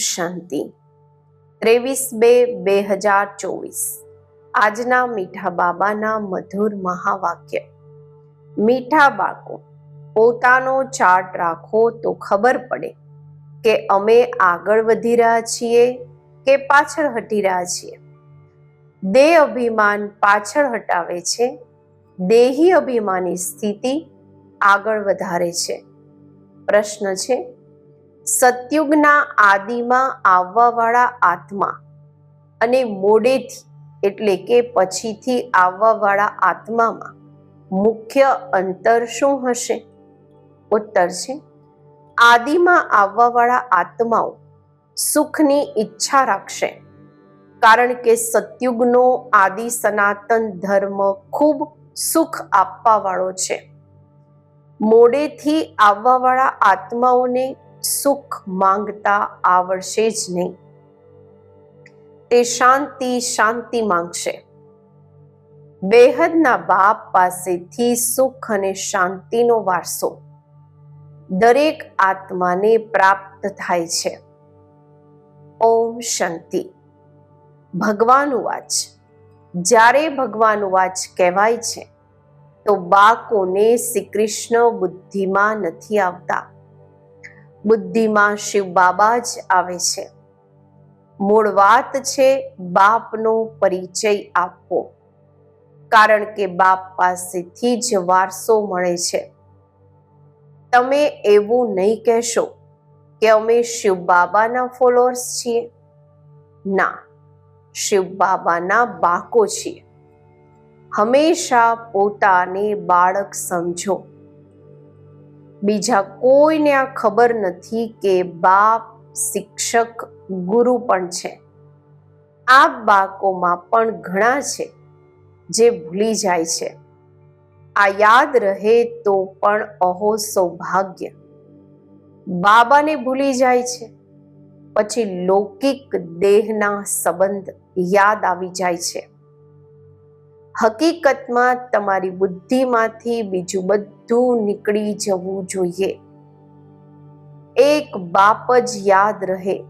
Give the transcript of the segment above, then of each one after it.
શાંતિ. ત્રેવીસ બે બે હજાર ચોવીસ. આજના મીઠા બાબાના મધુર મહાવાક્ય. મીઠા બાળકો, પોતાનો ચાર્ટ રાખો તો ખબર પડે કે અમે આગળ વધી રહ્યા છીએ કે પાછળ હટી રહ્યા છીએ. દેહ અભિમાન પાછળ હટાવે છે, દેહી અભિમાની સ્થિતિ આગળ વધારે છે. પ્રશ્ન છે સતયુગના આદિમાં આવવાવાળા આત્મા અને મોડેથી એટલે કે પછીથી આવવાવાળા આત્મામાં મુખ્ય અંતર શું હશે? ઉત્તર છે, આદિમાં આવવાવાળા આત્માઓ સુખની ઈચ્છા રાખશે. કારણ કે સતયુગનો આદિ સનાતન ધર્મ ખૂબ સુખ આપવાવાળો છે. મોડેથી આવવાવાળા આત્માઓને સુખ માંગતા આવડશે જ નહીં. તે શાંતિ શાંતિ માંગશે. બેહદના બાપ પાસેથી સુખ અને શાંતિનો વારસો દરેક આત્માને પ્રાપ્ત થાય છે. ઓમ શાંતિ. ભગવાન વાચ. જ્યારે ભગવાન વાચ કહેવાય છે, તો બાળકોને શ્રી કૃષ્ણ બુદ્ધિમાં નથી આવતા. બુદ્ધિમાં શિવ બાબા જ આવે છે. મૂળ વાત છે બાપનો પરિચય આપવો. કારણ કે બાપ પાસેથી જ વારસો મળે છે. તમે એવું નહીં કહેશો કે અમે શિવ બાબાના ફોલોઅર્સ છીએ. ના, શિવ બાબાના બાકો છીએ. હંમેશા પોતાને બાળક સમજો. બીજા કોઈને આ ખબર નથી કે બાપ શિક્ષક ગુરુ પણ છે. આ બાળકોમાં પણ ઘણા છે જે ભૂલી જાય છે. આ યાદ રહે તો પણ અહો સૌભાગ્ય. બાબાને ભૂલી જાય છે. પછી લૌકિક દેહના સંબંધ યાદ આવી જાય છે. હકીકતમાં તમારી બુદ્ધિમાંથી બીજું બધું નીકળી જવું જોઈએ. એક બાપ જ યાદ રહે.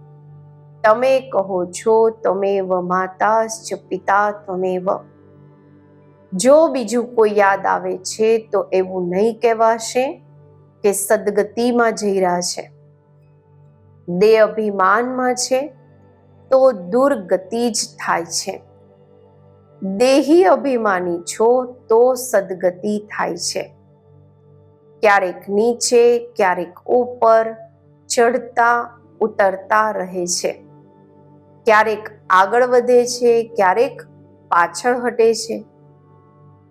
તમે કહો છો તમેવ માતા ચ પિતા ત્વમેવ જો બીજું કોઈ યાદ આવે છે, તો એવું નહીં કહેવાશે કે સદગતિમાં જઈ રહ્યા છે. દેહ અભિમાનમાં છે, તો દુર્ગતિ જ થાય છે. દેહી અભિમાની છો તો સદગતિ થાય છે. ક્યારેક નીચે, ક્યારેક ઉપર ચડતા ઉતરતા રહે છે. ક્યારેક આગળ વધે છે, ક્યારેક પાછળ હટે છે.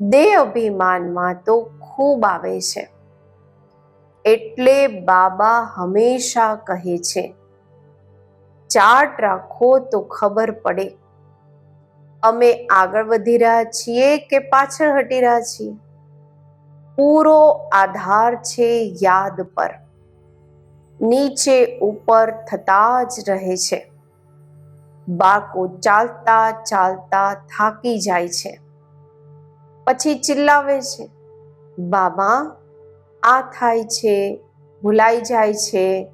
દેહ અભિમાનમાં તો ખૂબ આવે છે. એટલે બાબા હંમેશા કહે છે ચાર્ટ રાખો તો ખબર પડે. અમે આગળ વધી રહ્યા છીએ કે પાછળ હટી રહ્યા છીએ? પૂરો આધાર છે યાદ પર. નીચે ઉપર થતા જ રહે છે. બાળકો ચાલતા ચાલતા થાકી જાય છે. પછી ચિલ્લાવે છે. બાબા, આ થાય છે, ભૂલાઈ જાય છે.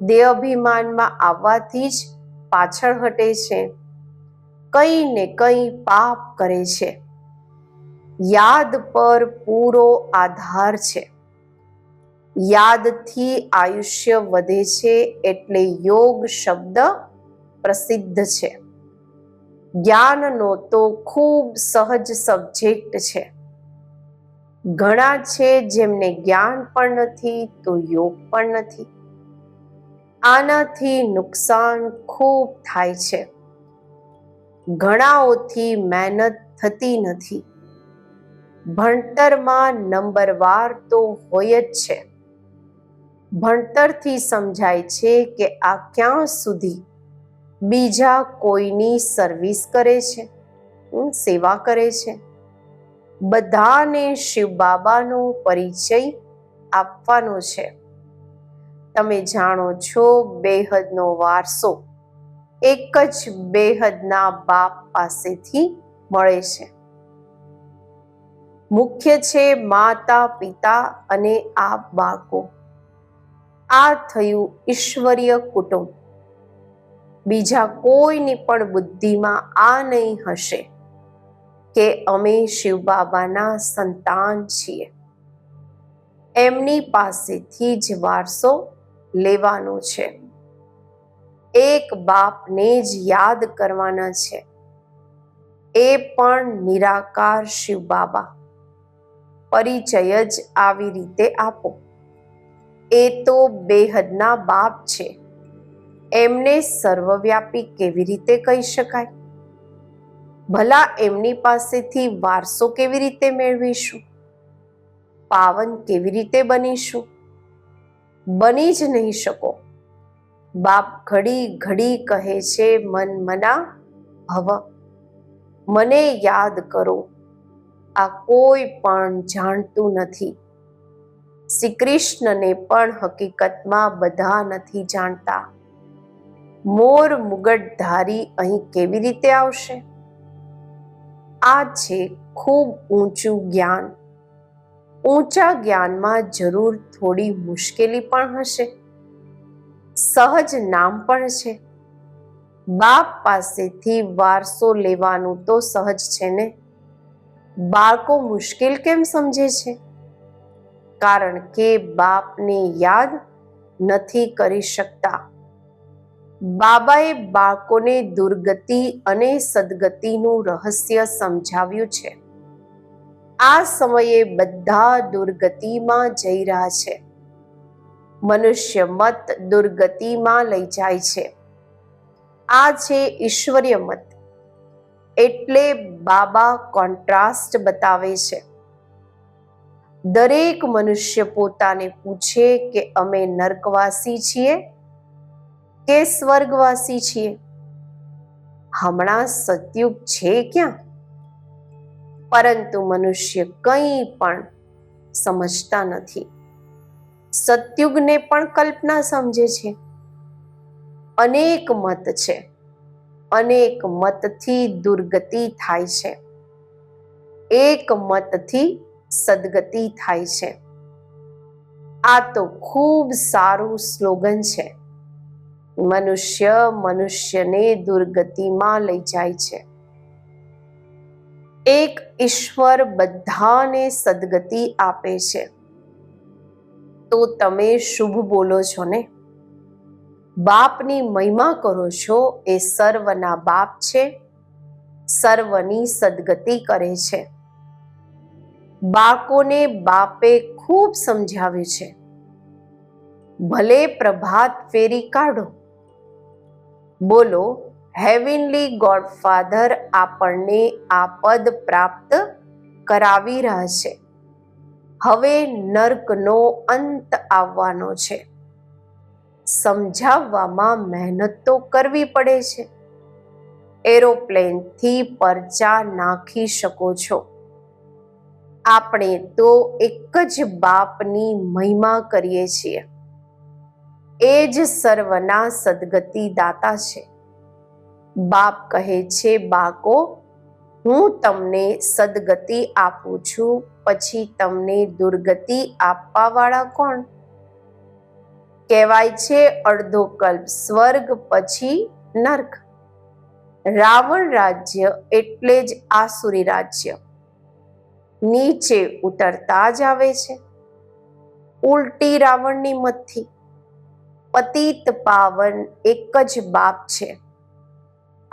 દેહ અભિમાનમાં આવવાથી જ પાછળ હટે છે. કંઈ ને કંઈ પાપ કરે છે. યાદ પર પૂરો આધાર છે. યાદથી આયુષ્ય વધે છે એટલે યોગ શબ્દ પ્રસિદ્ધ છે. જ્ઞાનનો તો ખૂબ સહજ સબ્જેક્ટ છે. ઘણા છે જેમને જ્ઞાન પણ નથી તો યોગ પણ નથી. આનાથી નુકસાન ખૂબ થાય છે. ઘણાઓથી મહેનત થતી નથી. ભણતરમાં નંબરવાર તો હોય જ છે. ભણતરથી સમજાય છે કે આ ક્યાં સુધી બીજા કોઈની સર્વિસ કરે છે સેવા કરે છે. બધાને શિવ બાબાનો પરિચય આપવાનો છે. તમે જાણો છો, બેહદનો વારસો એક જ બેહદના બાપ પાસેથી મળે છે. મુખ્ય છે માતા, પિતા અને આ બાળકો. આ થયું ઈશ્વરીય કુટુંબ. બીજા કોઈની પણ બુદ્ધિમાં આ નહીં હશે કે અમે શિવ બાબાના સંતાન છીએ. એમની પાસેથી જ વારસો લેવાનો છે. એક બાપને જ યાદ કરવાના છે. એ પણ નિરાકાર શિવ બાબા. પરિચય જ આવી રીતે આપો. એ તો બેહદના બાપ છે. એમને સર્વવ્યાપી કેવી રીતે કહી શકાય? ભલા એમની પાસેથી વારસો કેવી રીતે મેળવીશું? પાવન કેવી રીતે બનીશું? બની જ નહીં શકો. બાપ ઘડી ઘડી કહે છે, મન મના ભવ. મને યાદ કરો. આ કોઈ પણ જાણતું નથી. શ્રી કૃષ્ણને પણ હકીકતમાં બધા નથી જાણતા. મોર મુગટધારી અહીં કેવી રીતે આવશે? આ છે ખૂબ ઊંચું જ્ઞાન. ઊંચા જ્ઞાનમાં જરૂર થોડી મુશ્કેલી પણ હશે. સહજ નામ પણ છે. બાપ પાસેથી વારસો લેવાનું તો સહજ છે ને? બાળકો મુશ્કેલ કેમ સમજે છે? કારણ કે બાપને યાદ નથી કરી શકતા. બાબાએ બાળકોને દુર્ગતિ અને સદગતિનું રહસ્ય સમજાવ્યું છે. આ સમયે બધા દુર્ગતિમાં જઈ રહ્યા છે. મનુષ્ય મત દુર્ગતિમાં લઈ જાય છે. આ છે ઈશ્વરીય મત. એટલે બાબા કોન્ટ્રાસ્ટ બતાવે છે. દરેક મનુષ્ય પોતાને પૂછે કે અમે નર્કવાસી છીએ કે સ્વર્ગવાસી છીએ? હમણાં સતયુગ છે ક્યાં? પરંતુ મનુષ્ય કંઈ પણ સમજતા નથી. સતયુગને પણ કલ્પના સમજે છે. અનેક મત છે. અનેક મતથી દુર્ગતિ થાય છે. એક મતથી સદગતિ થાય છે. આ તો ખૂબ સારું સ્લોગન છે. મનુષ્ય મનુષ્યને દુર્ગતિમાં લઈ જાય છે. એક ઈશ્વર બધાને સદગતિ આપે છે. તો તમે શુભ બોલો છો ને? બાપની મહિમા કરો છો એ સર્વના બાપ છે, સર્વની સદગતિ કરે છે. બાળકોને બાપે ખૂબ સમજાવ્યું છે. ભલે પ્રભાત ફેરી કાઢો. બોલો હેવિનલી ગોડફાધર આપણને આ પદ પ્રાપ્ત કરાવી રહ્યા છે. હવે નર્કનો અંત આવવાનો છે. સમજાવવામાં મહેનત તો કરવી પડે છે. એરોપ્લેનથી પરચા નાખી શકો છો. આપણે તો એક જ બાપની મહિમા કરીએ છીએ. એ જ સર્વના સદગતિ દાતા છે. બાપ કહે છે બાકો હું તમને સદગતિ આપું છું, પછી તમને દુર્ગતિ આપવા વાળા કોણ? કહેવાય છે અડધો કલ્પ, સ્વર્ગ પછી નર્ક. રાવણ રાજ્ય એટલે જ આસુરી રાજ્ય. નીચે ઉતરતા જ આવે છે. ઉલટી રાવણની મતથી. પતિત પાવન એક જ બાપ છે.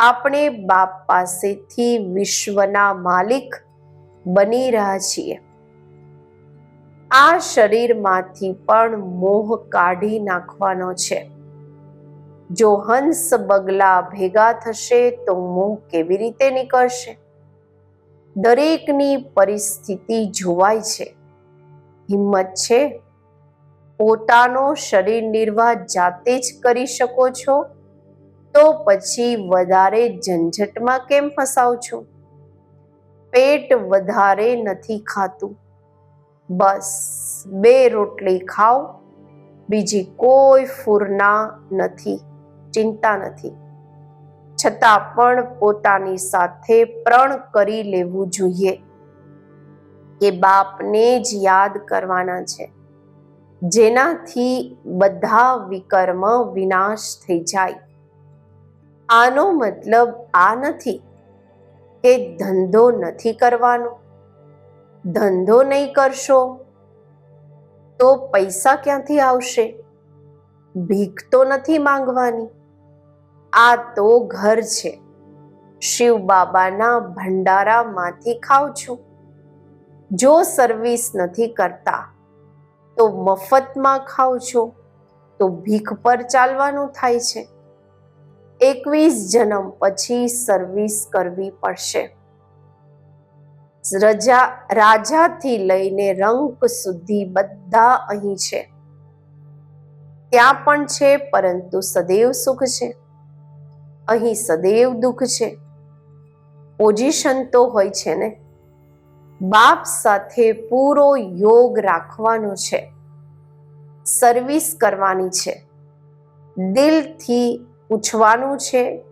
આપણે બાપ પાસેથી વિશ્વના માલિક બની રહ્યા છીએ. આ શરીરમાંથી પણ મોહ કાઢી નાખવાનો છે. જો હંસ બગલા ભેગા થશે તો મોહ કેવી રીતે નીકળશે? દરેકની પરિસ્થિતિ જોવાય છે. હિંમત છે? પોતાનો શરીર નિર્વાહ જાતે જ કરી શકો છો? તો પછી વધારે ઝંઝટમાં કેમ ફસાવ છો? પેટ વધારે નથી ખાતું. બસ, બે રોટલી ખાઓ, બીજી કોઈ ફૂરના નથી, ચિંતા નથી. છતાં પણ પોતાની સાથે પ્રણ કરી લેવું જોઈએ. કે બાપને જ યાદ કરવાના છે. જેનાથી બધા વિકર્મ વિનાશ થઈ જાય. આનો મતલબ આ નથી કે ધંધો નથી કરવાનો. ધંધો નહીં કરશો તો પૈસા ક્યાંથી આવશે? ભીખ તો નથી માંગવાની. આ તો ઘર છે. શિવ બાબાના ભંડારામાંથી ખાવ છું. જો સર્વિસ નથી કરતા તો મફતમાં ખાવ છો. તો ભીખ પર ચાલવાનું થાય છે. એકવીસ જન્મ પછી સર્વિસ કરવી પડશે. રજા, રાજાથી લઈને રંક સુધી બધા અહીં છે. ત્યાં પણ છે, પરંતુ સદૈવ સુખ છે. અહીં સદૈવ દુઃખ છે. પોઝિશન તો હોય છે ને. બાપ સાથે પૂરો યોગ રાખવાનો છે. સર્વિસ કરવાની છે. દિલથી પૂછવાનું છે,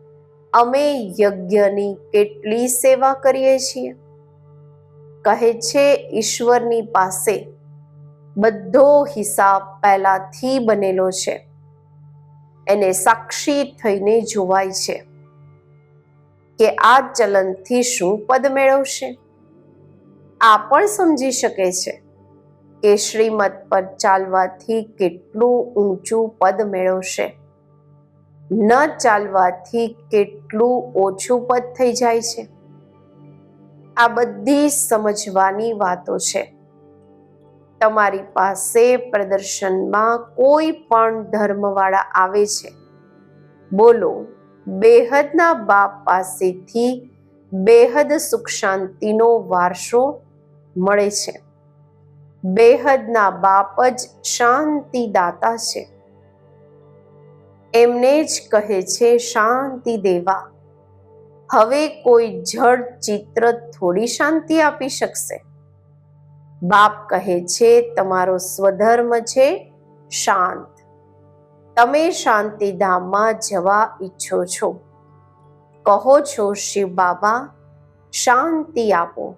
અમે યજ્ઞની કેટલી સેવા કરીએ છીએ? કહે છે, ઈશ્વરની પાસે બધો હિસાબ પહેલાથી બનેલો છે. એને સાક્ષી થઈને જોવાય છે કે આ ચલનથી શું પદ મેળવશે? આ પણ સમજી શકે છે કે શ્રીમત પર ચાલવાથી કેટલું ઊંચું પદ મેળવશે. ન ચાલવાથી કેટલું ઓછું પદ થઈ જાય છે? આ બધી સમજવાની વાતો છે. તમારી પાસે પ્રદર્શનમાં કોઈ પણ ધર્મવાળા આવે છે. બોલો, બેહદના બાપ પાસેથી બેહદ સુખ શાંતિનો વારસો મળે છે. બેહદના બાપ જ શાંતિદાતા છે. એમને જ કહે છે, શાંતિ દેવા. હવે કોઈ જડ ચિત્ર થોડી શાંતિ આપી શકશે? બાપ કહે છે, તમારો સ્વધર્મ છે શાંત. તમે શાંતિધામમાં જવા ઈચ્છો છો. કહો છો, શિવ બાબા, શાંતિ આપો.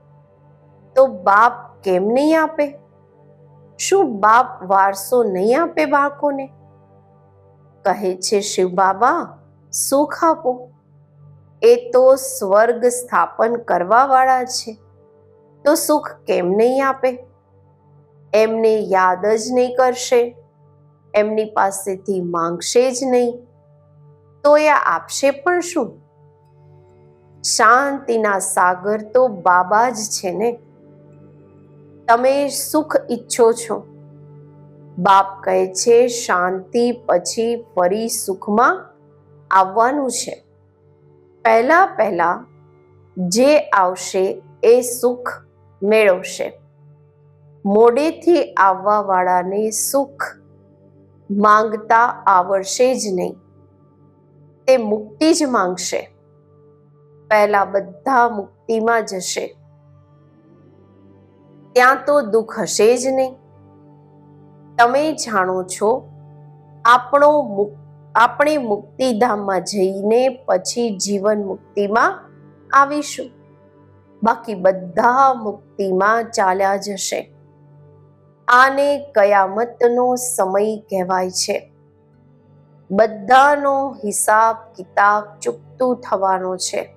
તો બાપ કેમ નહીં આપે? શું બાપ વારસો નહીં આપે બાળકોને? કહે છે, શિવ બાબા, સુખ આપો. એ તો સ્વર્ગ સ્થાપન કરવા વાળા છે. તો સુખ કેમ નહીં આપે? એમને યાદ જ નહીં કરશે. એમની પાસેથી માંગશે જ નહીં. તો એ આપશે પણ શું? શાંતિના સાગર તો બાબા જ છે ને? તમે સુખ ઈચ્છો છો. બાપ કહે છે, શાંતિ પછી ફરી સુખમાં આવવાનું છે. પહેલા પહેલા જે આવશે એ સુખ મેળવશે. મોડેથી આવવાવાળાને સુખ માંગતા આવડશે જ નહીં. તે મુક્તિ જ માંગશે. પહેલા બધા મુક્તિમાં જશે. ત્યાં તો દુઃખ હશે જ નહીં. તમે જાણો છો, આપણો આપણે મુક્તિધામમાં જઈને પછી જીવન મુક્તિમાં આવીશું. બાકી બધા મુક્તિમાં ચાલ્યા જશે. આને કયામતનો સમય કહેવાય છે. બધાનો હિસાબ કિતાબ ચૂકતું થવાનો છે.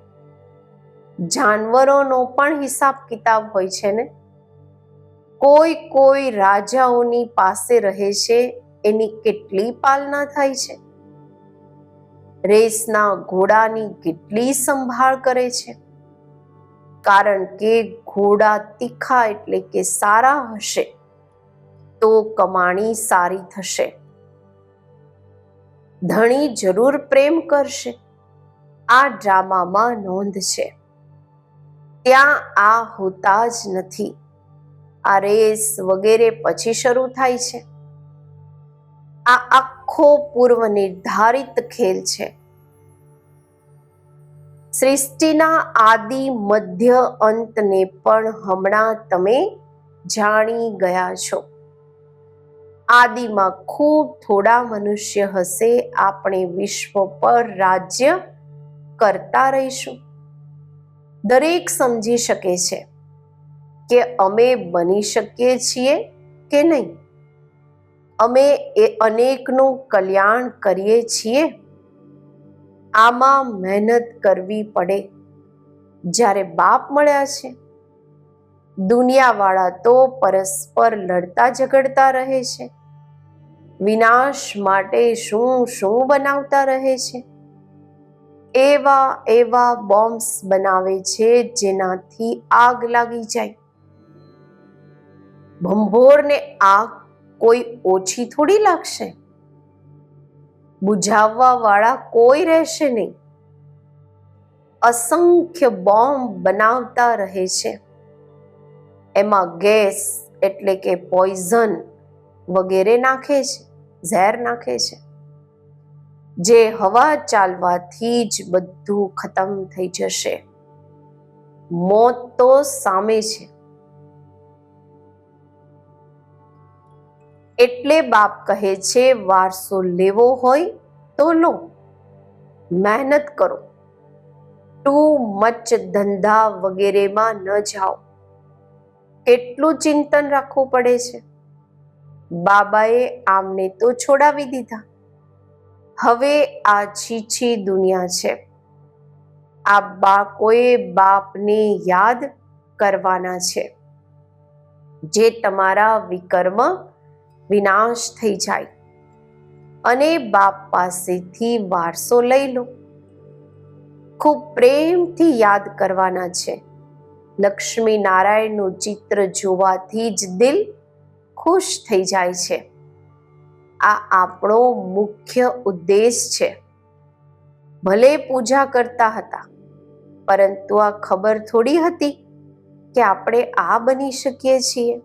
જાનવરોનો પણ હિસાબ કિતાબ હોય છે ને? કોઈ કોઈ રાજાઓની પાસે રહે છે, એની કેટલી પાલના થાય છે? રેસના ઘોડાની કેટલી સંભાળ કરે છે? કારણ કે ઘોડા તીખા એટલે કે સારા હશે, તો કમાણી સારી થશે. ધણી જરૂર પ્રેમ કરશે, આ ડ્રામામાં નોંધ છે. ત્યાં આ હોતા જ નથી. આ રેસ વગેરે પછી શરૂ થાય છે. આ આખો પૂર્વ નિર્ધારિત ખેલ છે. સૃષ્ટિના આદિ મધ્ય અંતને પણ હમણાં તમે જાણી ગયા છો. આદિમાં ખૂબ થોડા મનુષ્ય હશે, આપણે વિશ્વ પર રાજ્ય કરતા રહીશું. દરેક સમજી શકે છે. કે અમે બની શકીએ છીએ કે નહીં? અમે એ અનેકનું કલ્યાણ કરીએ છીએ? આમાં મહેનત કરવી પડે. જ્યારે બાપ મળ્યા છે, દુનિયાવાળા તો પરસ્પર લડતા ઝઘડતા રહે છે. વિનાશ માટે શું શું બનાવતા રહે છે? એવા એવા બોમ્બ્સ બનાવે છે જેનાથી આગ લાગી જાય. ભંભોરને આગ કોઈ ઓછી થોડી લાગશે? બુઝાવવા વાળા કોઈ રહેશે નહીં. અસંખ્ય બોમ્બ બનાવતા રહે છે. એમાં ગેસ એટલે કે પોઈઝન વગેરે નાખે છે, ઝેર નાખે છે. જે હવા ચાલવાથી જ બધું ખતમ થઈ જશે. મોત તો સામે છે. એટલે બાપ કહે છે, વારસો લેવો હોય તો લો. મહેનત કરો. ટુ મચ ધંધા વગેરેમાં ન જાઓ. કેટલું ચિંતન રાખવું પડે છે. બાબાએ આમને તો છોડાવી દીધા. હવે આ છીછી દુનિયા છે. આ બાળકોએ બાપને યાદ કરવાના છે. જે તમારા વિકર્મ વિનાશ થઈ જાય. અને બાપ પાસેથી વારસો લઈ લો. ખૂબ પ્રેમથી યાદ કરવાના છે. લક્ષ્મી નારાયણનું ચિત્ર જોવાથી જ દિલ ખુશ થઈ જાય છે. આ આપણો મુખ્ય ઉદ્દેશ છે. ભલે પૂજા કરતા હતા, પરંતુ આ ખબર થોડી હતી કે આપણે આ બની શકીએ છીએ.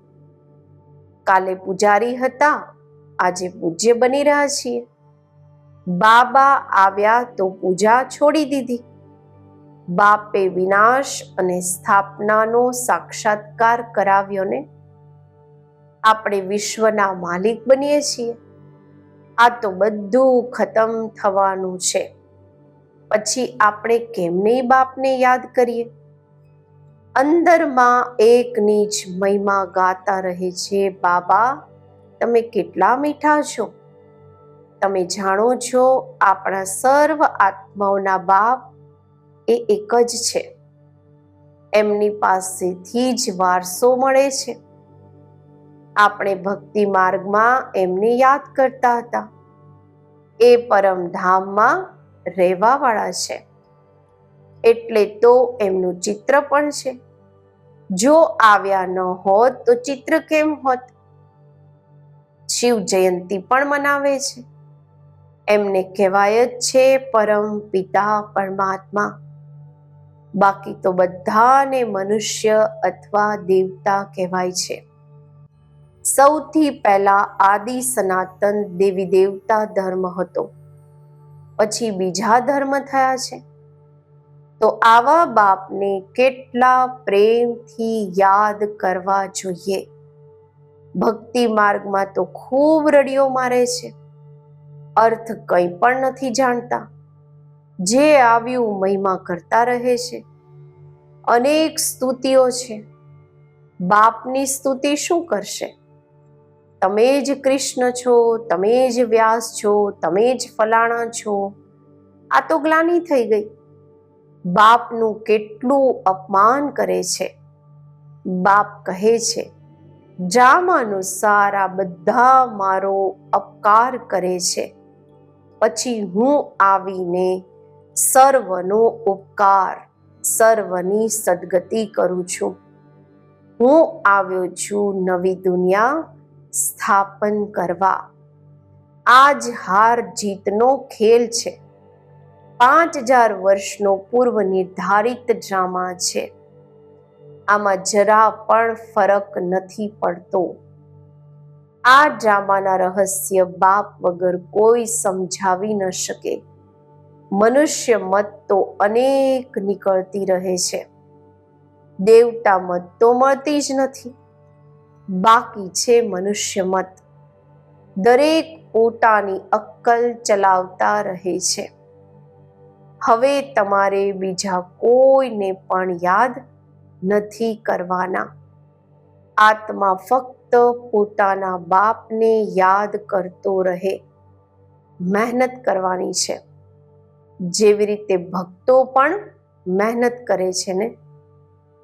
કાલે પૂજારી હતા, આજે પૂજ્ય બની રહ્યા છીએ. બાબા આવ્યા તો પૂજા છોડી દીધી. બાપે વિનાશ અને સ્થાપનાનો સાક્ષાત્કાર કરાવ્યો ને આપણે વિશ્વના માલિક બનીએ છીએ. આ તો બધું ખતમ થવાનું છે. પછી આપણે કેમ નહીં બાપને યાદ કરીએ? અંદરમાં એકની જ મહિમા ગાતા રહે છે, બાબા, તમે કેટલા મીઠા છો? તમે જાણો છો, આપણા સર્વ આત્માઓના બાપ એ એક જ છે. એમની પાસેથી જ વારસો મળે છે. આપણે ભક્તિ માર્ગમાં એમને યાદ કરતા હતા. એ પરમધામમાં રહેવાવાળા છે. એટલે તો એમનું ચિત્ર પણ છે. જો આવ્યા ન હોત તો ચિત્ર કેમ હોત? શિવ જયંતિ પણ મનાવે છે. એમને કહેવાય જ છે પરમ પિતા પરમાત્મા. બાકી તો બધાને મનુષ્ય અથવા દેવતા કહેવાય છે. સૌથી પહેલા આદિ સનાતન દેવી દેવતા ધર્મ હતો. પછી બીજા ધર્મ થયા છે. તો આવા બાપને કેટલા પ્રેમથી યાદ કરવા જોઈએ. ભક્તિ માર્ગમાં તો ખૂબ રડિયો મારે છે. અર્થ કંઈ પણ નથી જાણતા. જે આવ્યું મહિમા કરતા રહે છે. અનેક સ્તુતિઓ છે. બાપની સ્તુતિ શું કરશે? તમે જ કૃષ્ણ છો, તમે જ વ્યાસ છો, તમે જ ફલાણા છો. આ તો ગ્લાની થઈ ગઈ. બાપનું કેટલું અપમાન કરે છે. બાપ કહે છે જામાનુસાર આ બધા મારો અપકાર કરે છે. પછી હું આવીને સર્વનો ઉપકાર, સર્વની સદગતિ કરું છું. હું આવ્યો છું નવી દુનિયા સ્થાપન કરવા. આજ હાર જીતનો ખેલ છે. પાંચ હજાર વર્ષનો પૂર્વ નિર્ધારિત ડ્રામા છે. આમાં જરા પણ ફરક નથી પડતો. આ ડ્રામાના રહસ્ય બાપ વગર કોઈ સમજાવી ન શકે. મનુષ્ય મત તો અનેક નીકળતી રહે છે. દેવતા મત તો મળતી જ નથી. બાકી છે મનુષ્ય મત. દરેક પોતાની અક્કલ ચલાવતા રહે છે. હવે તમારે બીજા કોઈને પણ યાદ નથી કરવાના. આત્મા ફક્ત પોતાના બાપને યાદ કરતો રહે. મહેનત કરવાની છે. જેવી રીતે ભક્તો પણ મહેનત કરે છે ને?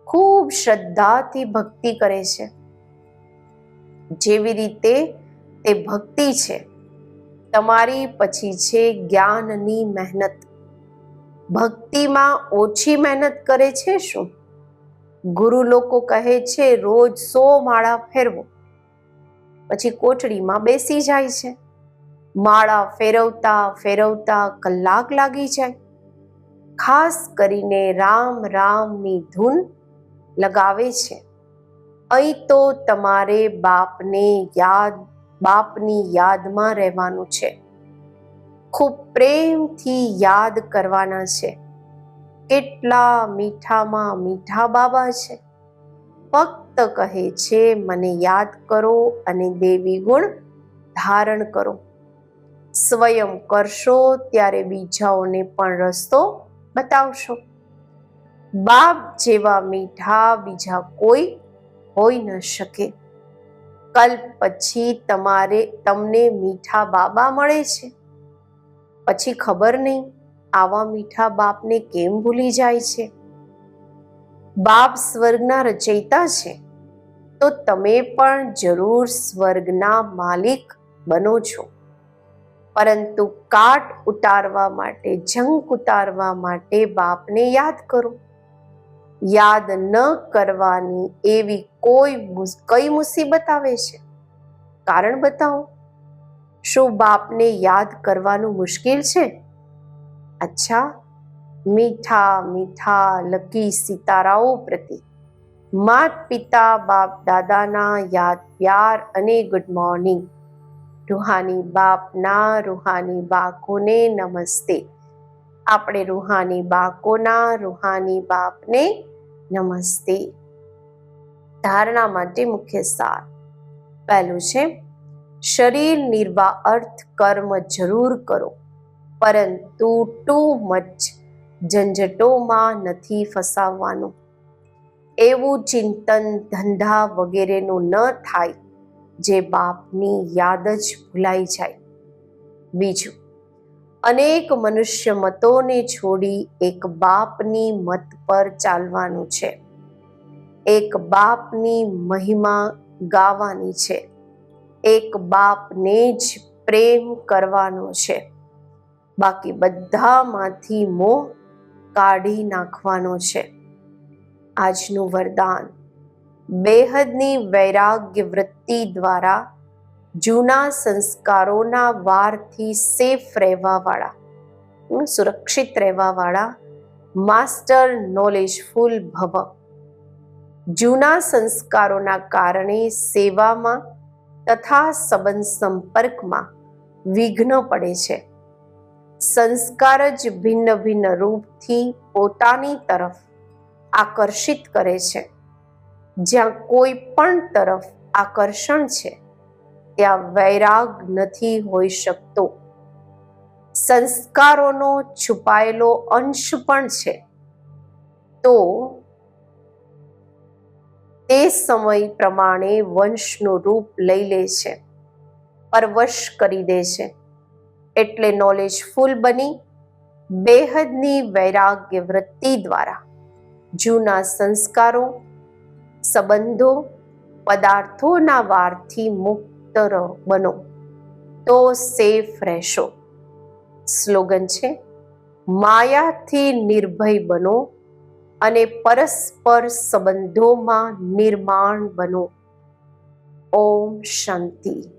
ખૂબ શ્રદ્ધાથી ભક્તિ કરે છે. જેવી રીતે તે ભક્તિ છે, તમારી પછી છે જ્ઞાનની મહેનત. ભક્તિમાં ઓછી મહેનત કરે છે શું? ગુરુ લોકો કહે છે, રોજ સો માળા ફેરવો. પછી કોટડીમાં બેસી જાય છે. માળા ફેરવતા ફેરવતા કલાક લાગી જાય. ખાસ કરીને રામ રામની ધૂન લગાવે છે. અહીં તો તમારે બાપને યાદ, બાપની યાદમાં રહેવાનું છે. ખૂબ પ્રેમથી યાદ કરવાના છે. કેટલા મીઠામાં મીઠા બાબા છે. ફક્ત કહે છે, મને યાદ કરો અને દેવી ગુણ ધારણ કરો. સ્વયં કરશો ત્યારે બીજાઓને પણ રસ્તો બતાવશો. બાપ જેવા મીઠા બીજા કોઈ હોઈ ન શકે. કલ્પ પછી તમારે, તમને મીઠા બાબા મળે છે. પછી ખબર નહીં આવા મીઠા બાપને કેમ ભૂલી જાય છે? બાપ સ્વર્ગના રચયિતા છે. તો તમે પણ જરૂર સ્વર્ગના માલિક બનો છો. પરંતુ કાટ ઉતારવા માટે, જંક ઉતારવા માટે બાપને યાદ કરો. યાદ ન કરવાની એવી કોઈ કઈ મુસીબત આવે છે? કારણ બતાવો. શું બાપને યાદ કરવાનું મુશ્કેલ છે? અચ્છા, મીઠા મીઠા લકી સિતારાઓ પ્રતિ માત પિતા બાપ દાદાના યાદ પ્યાર અને ગુડ મોર્નિંગ રૂહાની બાપના રૂહાની બાકોને નમસ્તે. આપણે રૂહાની બાકોના રૂહાની બાપને નમસ્તે. ધારણા માટે મુખ્ય સાર. પહેલું છે શરીર નિર્વા અર્થ કર્મ જરૂર કરો. પરંતુ ટુ મચ ઝંઝટોમાં નથી ફસાવવાનું. એવું ચિંતન ધંધા વગેરેનું ન થાય, જે બાપની યાદ જ ભૂલાઈ જાય. બીજું, અનેક મનુષ્ય મતોને છોડી એક બાપની મત પર ચાલવાનું છે. એક બાપની મહિમા ગાવાની છે. એક બાપને જ પ્રેમ કરવાનો છે. બાકી બધામાંથી મોહ કાઢી નાખવાનો છે. આજનું વરદાન બેહદની વૈરાગ્ય વૃત્તિ દ્વારા જૂના સંસ્કારોના વારથી સેફ રહેવાવાળા સુરક્ષિત રહેવાવાળા માસ્ટર નોલેજફુલ ભવ. જૂના સંસ્કારોના કારણે સેવામાં તથા સંબંધ સંપર્કમાં વિઘ્ન પડે છે. સંસ્કાર જ ભિન્ન ભિન્ન રૂપથી પોતાની તરફ આકર્ષિત કરે છે. જ્યાં કોઈ પણ તરફ આકર્ષણ છે, ત્યાં વૈરાગ નથી હોઈ શકતો. સંસ્કારોનો છુપાયેલો અંશ પણ છે. તો તે સમય પ્રમાણે વંશનું રૂપ લઈ લે છે. પરવશ કરી દે છે. એટલે નોલેજફુલ બની. બેહદની વૈરાગ્ય વૃત્તિ દ્વારા જૂના સંસ્કારો, સંબંધો, પદાર્થોના વારથી મુક્ત બનો. તો સેફ રહેશો. સ્લોગન છે, માયાથી નિર્ભય બનો. અને પરસ્પર સંબંધોમાં નિર્માણ બનો. ઓમ શાંતિ.